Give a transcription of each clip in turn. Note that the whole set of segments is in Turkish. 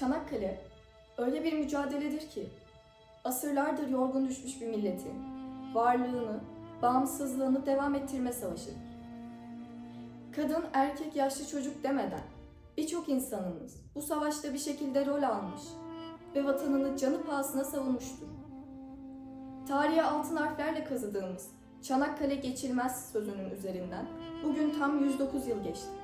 Çanakkale öyle bir mücadeledir ki asırlardır yorgun düşmüş bir milletin varlığını, bağımsızlığını devam ettirme savaşıdır. Kadın, erkek, yaşlı çocuk demeden birçok insanımız bu savaşta bir şekilde rol almış ve vatanını canı pahasına savunmuştur. Tarihe altın harflerle kazıdığımız Çanakkale geçilmez sözünün üzerinden bugün tam 109 yıl geçti.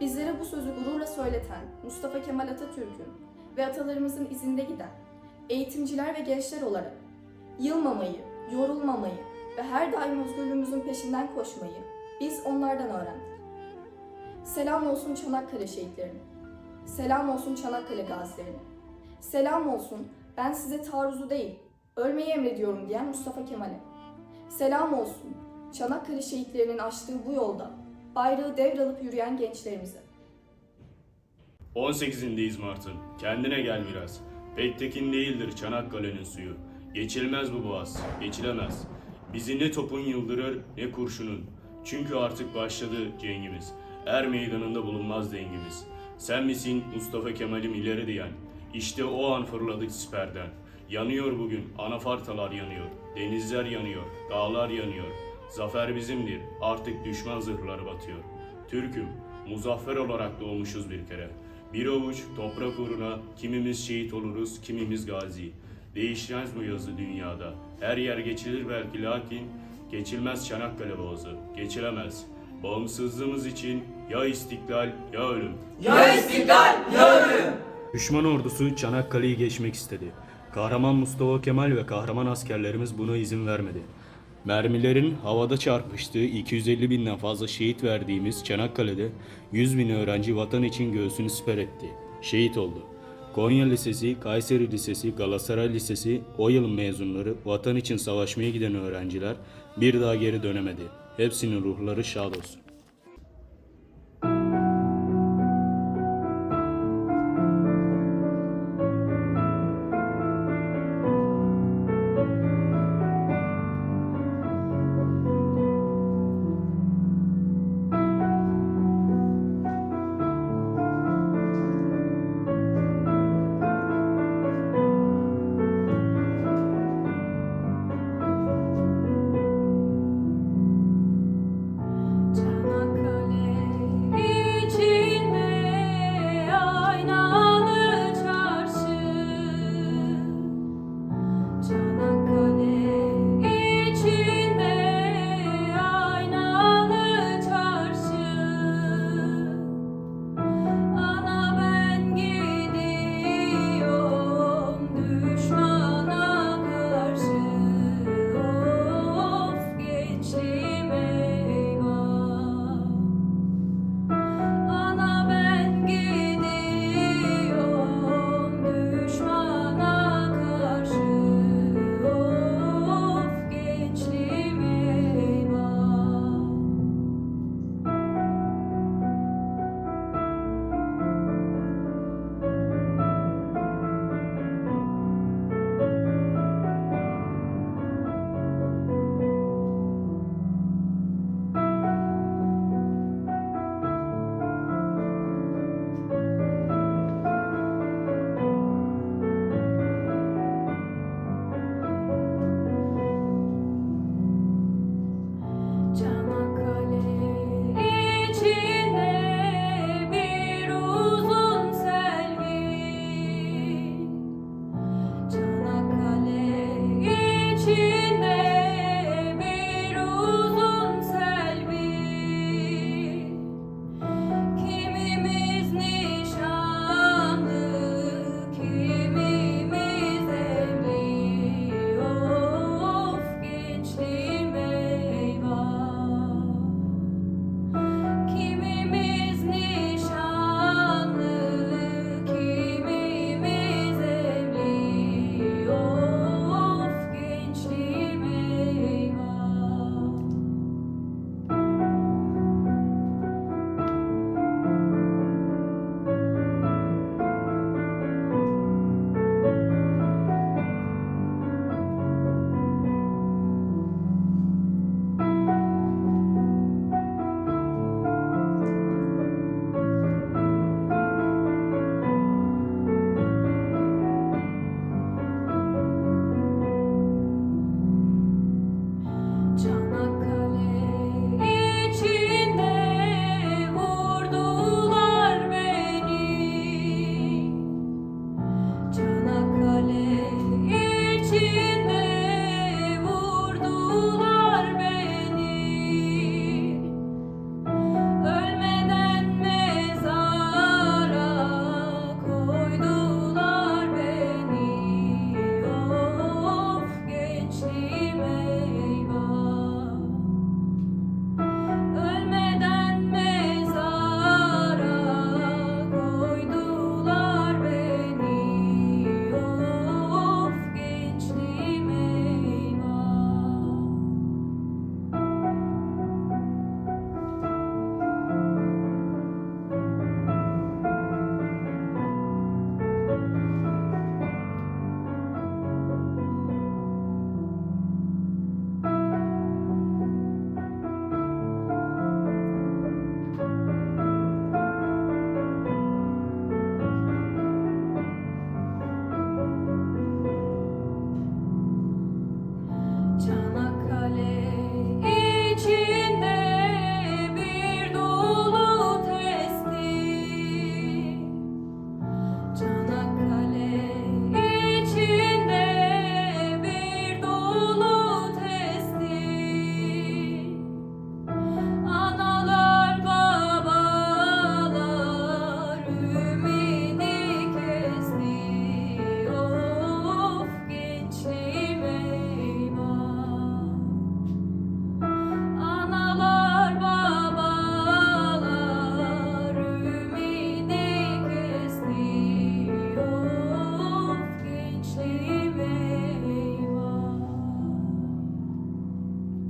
Bizlere bu sözü gururla söyleten Mustafa Kemal Atatürk'ün ve atalarımızın izinde giden eğitimciler ve gençler olarak yılmamayı, yorulmamayı ve her daim özgürlüğümüzün peşinden koşmayı biz onlardan öğrendik. Selam olsun Çanakkale şehitlerine. Selam olsun Çanakkale gazilerine. Selam olsun ben size taarruzu değil, ölmeyi emrediyorum diyen Mustafa Kemal'e. Selam olsun Çanakkale şehitlerinin açtığı bu yolda bayrağı devralıp yürüyen gençlerimize. 18'indeyiz Mart'ın. Kendine gel biraz. Pek tekin değildir Çanakkale'nin suyu. Geçilmez bu boğaz, geçilemez. Bizi ne topun yıldırır ne kurşunun. Çünkü artık başladı cengimiz. Er meydanında bulunmaz dengimiz. Sen misin Mustafa Kemal'im ileri diyen? İşte o an fırladık siperden. Yanıyor bugün, anafartalar yanıyor. Denizler yanıyor, dağlar yanıyor. Zafer bizimdir, artık düşman zırhları batıyor. Türk'üm, muzaffer olarak doğmuşuz bir kere. Bir avuç toprak uğruna kimimiz şehit oluruz, kimimiz gazi. Değişmez bu yazı dünyada. Her yer geçilir belki lakin geçilmez Çanakkale Boğazı. Geçilemez. Bağımsızlığımız için ya istiklal ya ölüm. Ya istiklal ya ölüm. Düşman ordusu Çanakkale'yi geçmek istedi. Kahraman Mustafa Kemal ve kahraman askerlerimiz buna izin vermedi. Mermilerin havada çarpıştığı 250 binden fazla şehit verdiğimiz Çanakkale'de 100 bin öğrenci vatan için göğsünü siper etti. Şehit oldu. Konya Lisesi, Kayseri Lisesi, Galatasaray Lisesi o yılın mezunları vatan için savaşmaya giden öğrenciler bir daha geri dönemedi. Hepsinin ruhları şad olsun.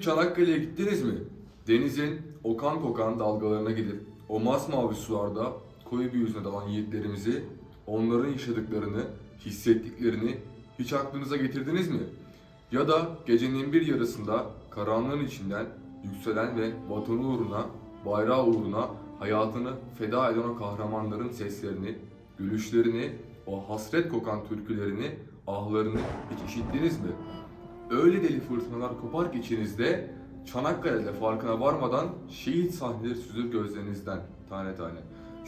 Çanakkale'ye gittiniz mi? Denizin okan kokan dalgalarına gidip o masmavi sularda koyu bir yüzüne dalan yiğitlerimizi, onların yaşadıklarını, hissettiklerini hiç aklınıza getirdiniz mi? Ya da gecenin bir yarısında karanlığın içinden yükselen ve vatanı uğruna, bayrağı uğruna hayatını feda eden o kahramanların seslerini, gülüşlerini, o hasret kokan türkülerini, ahlarını hiç işittiniz mi? Öyle deli fırtınalar kopar ki içinizde Çanakkale'de farkına varmadan şehit sahneleri süzülür gözlerinizden tane tane.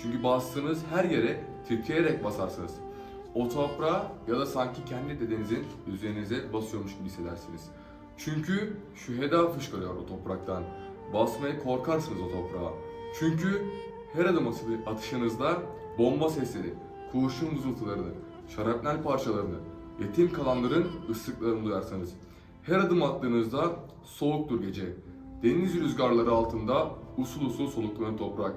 Çünkü bastığınız her yere titreyerek basarsınız. O toprağa ya da sanki kendi dedenizin üzerinize basıyormuş gibi hissedersiniz. Çünkü şüheda fışkırıyor o topraktan. Basmaya korkarsınız o toprağa. Çünkü her adım atı- atışınızda bomba sesleri, kurşun vızıltılarını, şarapnel parçalarını, yetim kalanların ıslıklarını duyarsınız. Her adım attığınızda soğuktur gece. Deniz rüzgarları altında usul usul soluklanır toprak.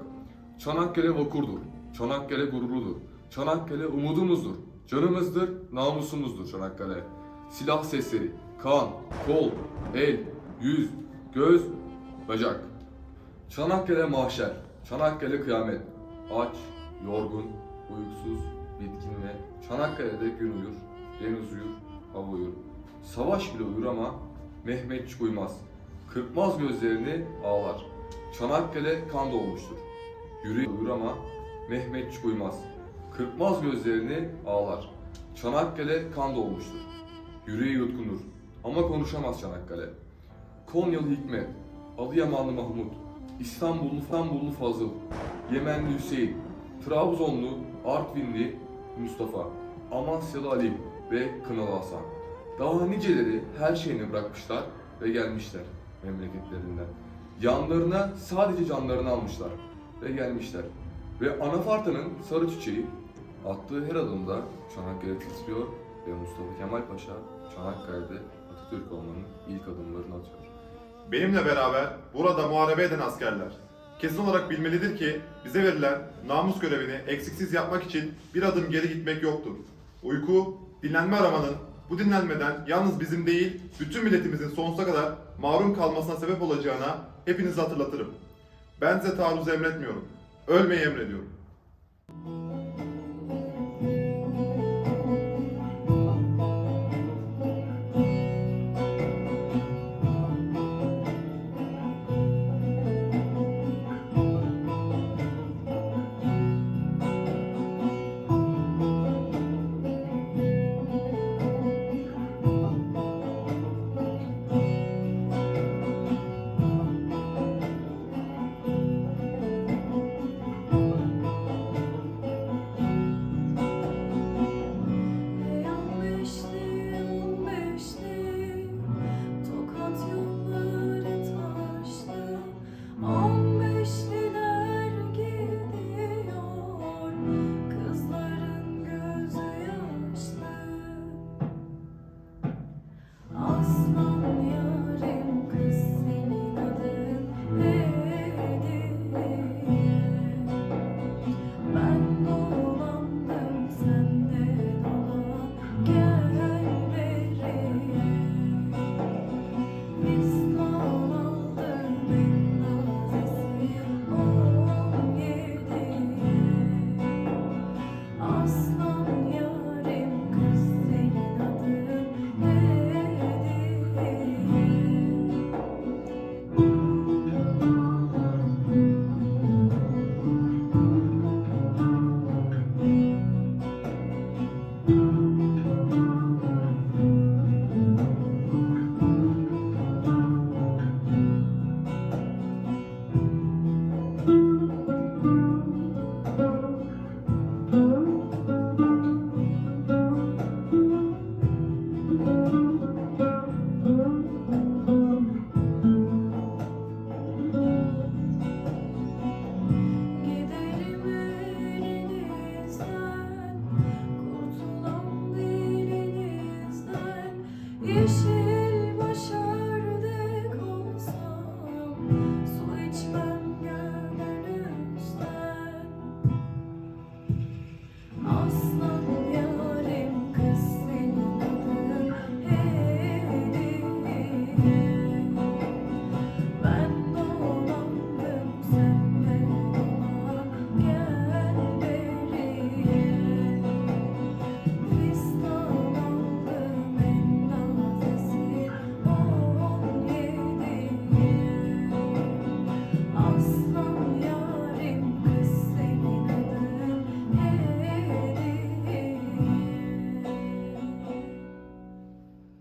Çanakkale vakurdur. Çanakkale gururudur. Çanakkale umudumuzdur. Canımızdır, namusumuzdur Çanakkale. Silah sesleri, kan, kol, el, yüz, göz, bacak. Çanakkale mahşer, Çanakkale kıyamet. Aç, yorgun, uykusuz, bitkin ve Çanakkale'de gün uyur, deniz uyur, hava uyur. Savaş bile uyur ama Mehmetçik uyumaz. Kırpmaz gözlerini ağlar. Çanakkale kan dolmuştur. Yüreği uyur ama Mehmetçik uyumaz. Kırpmaz gözlerini ağlar. Çanakkale kan dolmuştur. Yüreği yutkunur. Ama konuşamaz Çanakkale. Konyalı Hikmet, Adıyamanlı Mahmut, İstanbullu İstanbullu Fazıl, Yemenli Hüseyin, Trabzonlu Artvinli Mustafa, Amasyalı Ali ve Kınalı Hasan. Daha niceleri her şeyini bırakmışlar ve gelmişler memleketlerinden. Yanlarına sadece canlarını almışlar ve gelmişler. Ve Anafarta'nın sarı çiçeği attığı her adımda Çanakkale titriyor ve Mustafa Kemal Paşa Çanakkale'de Atatürk olmanın ilk adımlarını atıyor. Benimle beraber burada muharebe eden askerler kesin olarak bilmelidir ki bize verilen namus görevini eksiksiz yapmak için bir adım geri gitmek yoktur. Uyku, dinlenme aramanın bu dinlenmeden yalnız bizim değil, bütün milletimizin sonsuza kadar mahrum kalmasına sebep olacağına hepinizi hatırlatırım. Ben size taarruz emretmiyorum. Ölmeyi emrediyorum.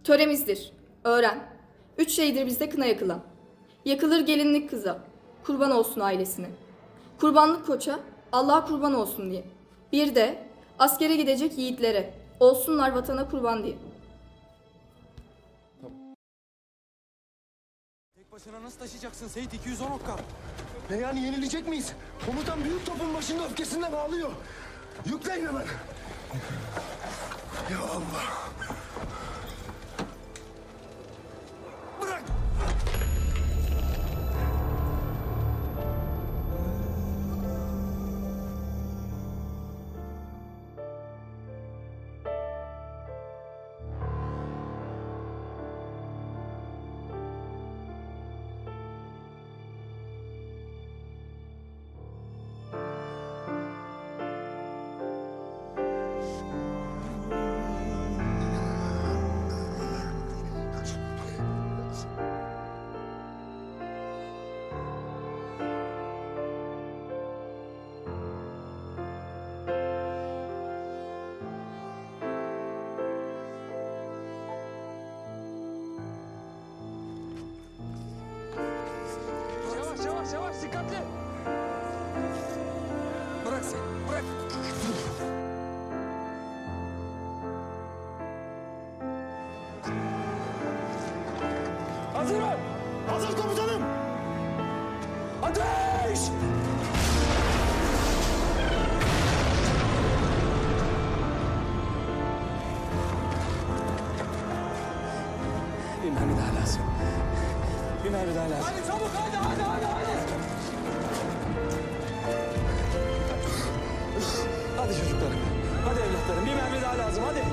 Töremizdir. Öğren. Üç şeydir bizde kına yakılan. Yakılır gelinlik kıza. Kurban olsun ailesine. Kurbanlık koça. Allah kurban olsun diye. Bir de askere gidecek yiğitlere. Olsunlar vatana kurban diye. Tek başına nasıl taşıyacaksın Seyit 210 okka? Reyhan'ı yenilecek miyiz? Komutan büyük topun başında öfkesinden ağlıyor. Yükleyin hemen. Ya Allah. Hazır mı? Hazır komutanım. Ateş! Bir mermi daha lazım. Bir mermi daha lazım. Hadi çabuk hadi hadi hadi hadi. Hadi çocuklarım. Hadi evlatlarım. Bir mermi daha lazım. Hadi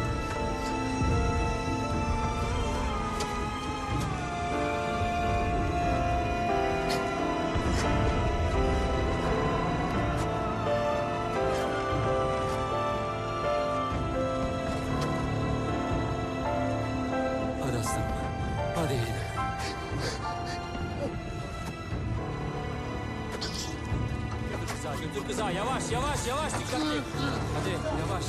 Hadi yiğidim. Götür kıza, götür kıza. Yavaş, yavaş, yavaş. Dikkatli. Hadi, yavaş.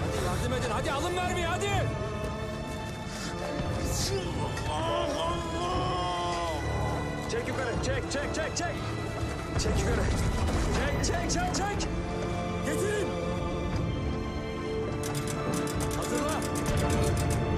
Hadi yardım edin. Hadi alın mermiyi, hadi. Çek yukarı, çek, çek, çek, çek. Çek yukarı. Çek, çek, çek, çek. Getirin. Hazırla.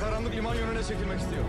Karanlık liman yönüne çekilmek istiyor.